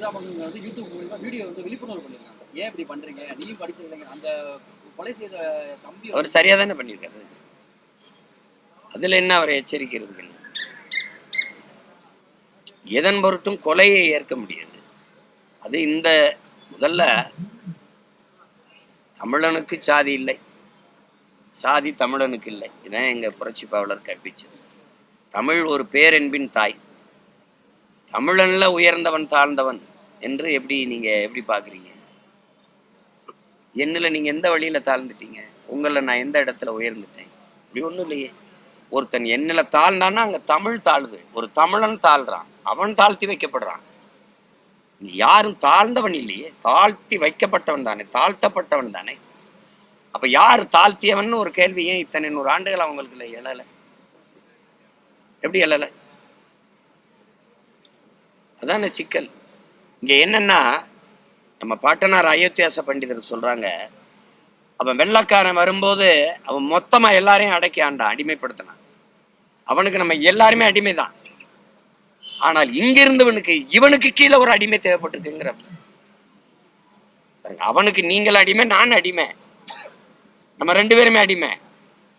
சிதாபாசன் வந்து யூடியூப் மூலியமா வீடியோ வந்து விழிப்புணர்வு பண்ணிருக்காங்க. ஏன் இப்படி பண்றீங்க? நீயும் படிச்ச இளைஞர் அந்த கொலை செய்த தம்பி அவர் சரியா தானே பண்ணியிருக்காரு? அதுல என்ன அவரை எச்சரிக்கிறதுக்கு என்ன? எதன் பொருட்டும் கொலையை ஏற்க முடியாது. அது இந்த முதல்ல தமிழனுக்கு சாதி இல்லை. சாதி தமிழனுக்கு இல்லை. இதான் எங்க புரட்சி பாவலர் கற்பிச்சது. தமிழ் ஒரு பேரென்பின் தாய். தமிழன்ல உயர்ந்தவன் தாழ்ந்தவன். என்று எப்படி நீங்கள் எப்படி பார்க்குறீங்க என்னில் நீங்கள் எந்த வழியில் தாழ்ந்துட்டீங்க? உங்களில் நான் எந்த இடத்துல உயர்ந்துட்டேன்? இப்படி ஒன்றும் இல்லையே. ஒருத்தன் என்னில் தாழ்ந்தான்னா அங்கே தமிழ் தாழுது. ஒரு தமிழன் தாழ்றான். அவன் தாழ்த்தி வைக்கப்படுறான். நீ யாரும் தாழ்ந்தவன் இல்லையே. தாழ்த்தி வைக்கப்பட்டவன் தானே. தாழ்த்தப்பட்டவன் தானே. அப்போ யார் தாழ்த்தியவன் ஒரு கேள்வி ஏன் இத்தனை நூறு ஆண்டுகள் அவங்களுக்கு இல்லை எழலை? எப்படி எழலை? அதானே சிக்கல். இங்கே என்னென்னா நம்ம பாட்டனார் அயோத்தியாச பண்டிதர் சொல்கிறாங்க அவன் வெள்ளக்காரன் வரும்போது அவன் மொத்தமாக எல்லாரையும் அடக்கி ஆண்டான் அடிமைப்படுத்தினான். அவனுக்கு நம்ம எல்லாருமே அடிமை தான் ஆனால் இங்கிருந்தவனுக்கு இவனுக்கு கீழே ஒரு அடிமை தேவைப்பட்டிருக்குங்கிற அவனுக்கு நீங்கள் அடிமை நான் அடிமை. நம்ம ரெண்டு பேருமே அடிமை.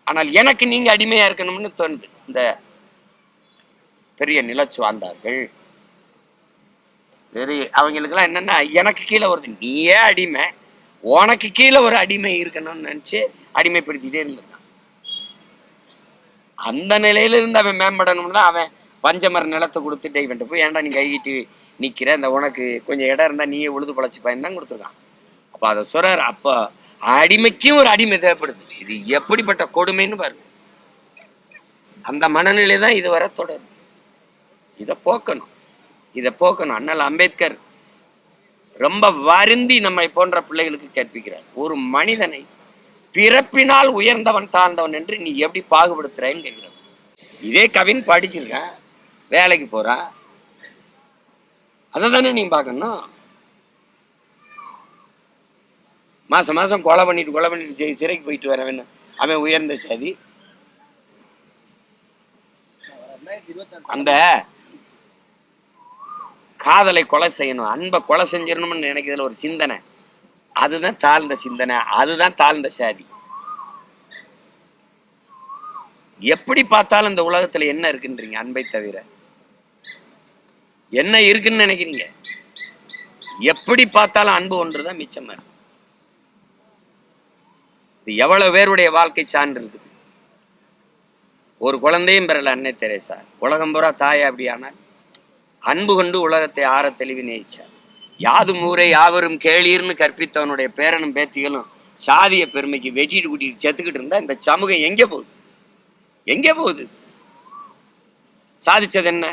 ஆனால் எனக்கு நீங்கள் அடிமையாக இருக்கணும்னு தோணுது. இந்த பெரிய நிலச்சுவாந்தார்கள் சரி அவங்களுக்கெல்லாம் என்னன்னா எனக்கு கீழே வருது. நீயே அடிமை. உனக்கு கீழே ஒரு அடிமை இருக்கணும்னு நினச்சி அடிமைப்படுத்திட்டே இருந்திருக்கான். அந்த நிலையில இருந்து அவன் மேம்படணும்னு தான் அவன் பஞ்சமர நிலத்தை கொடுத்துட்டு இவன்ட்டு போய் ஏன்டா நீ கைகிட்டு நிற்கிற இந்த உனக்கு கொஞ்சம் இடம் இருந்தால் நீயே உழுது பழச்சிப்பாயின்னு தான் கொடுத்துருக்கான். அப்போ அதை சொல்கிறார் அப்போ அடிமைக்கும் ஒரு அடிமை தேவைப்படுது. இது எப்படிப்பட்ட கொடுமைன்னு பாருங்க அந்த மனநிலை தான் இதுவரை தொடரும் இதை போக்கணும். இதை போக்கணும். அண்ணல் அம்பேத்கர் ரொம்ப வருந்தி நம்மை போன்ற பிள்ளைகளுக்கு கற்பிக்கிறார். ஒரு மனிதனை பிறப்பினால் உயர்ந்தவன் தாழ்ந்தவன் என்று நீ எப்படி பாகுபடுத்துறேன்னு கேட்கிறான் இதே கவின் படிச்சிருக்க வேலைக்கு போறா. அதை தானே நீ பார்க்கணும். மாசம் மாசம் கொலை பண்ணிட்டு கொலை பண்ணிட்டு சிறைக்கு போயிட்டு வரவன். அவன் உயர்ந்த சாதி. அந்த காதலை கொலை செய்யணும் அன்பை கொலை செஞ்சிடணும்னு நினைக்கிறதுல ஒரு சிந்தனை. அதுதான் தாழ்ந்த சிந்தனை அதுதான் தாழ்ந்த சாதி. எப்படி பார்த்தாலும் இந்த உலகத்துல என்ன இருக்குன்றீங்க அன்பை தவிர? என்ன இருக்குன்னு நினைக்கிறீங்க? எப்படி பார்த்தாலும் அன்பு ஒன்றுதான் மிச்சமா இருக்கு இது எவ்வளவு பேருடைய வாழ்க்கை சான்று இருக்குது. ஒரு குழந்தையும் பெறல அன்னை தெரேசா. உலகம் பூரா தாயா அப்படியானால் அன்பு கொண்டு உலகத்தை ஆற தெளிவு நேயிச்சார். யாதும் ஊரே யாவரும் கேளீர்னு கற்பித்தவனுடைய பேரனும் பேத்திகளும் சாதிய பெருமைக்கு வெட்டிட்டு கூட்டிட்டு செத்துக்கிட்டு இருந்தா இந்த சமூகம் எங்கே போகுது? எங்கே போகுது? சாதிச்சது என்ன?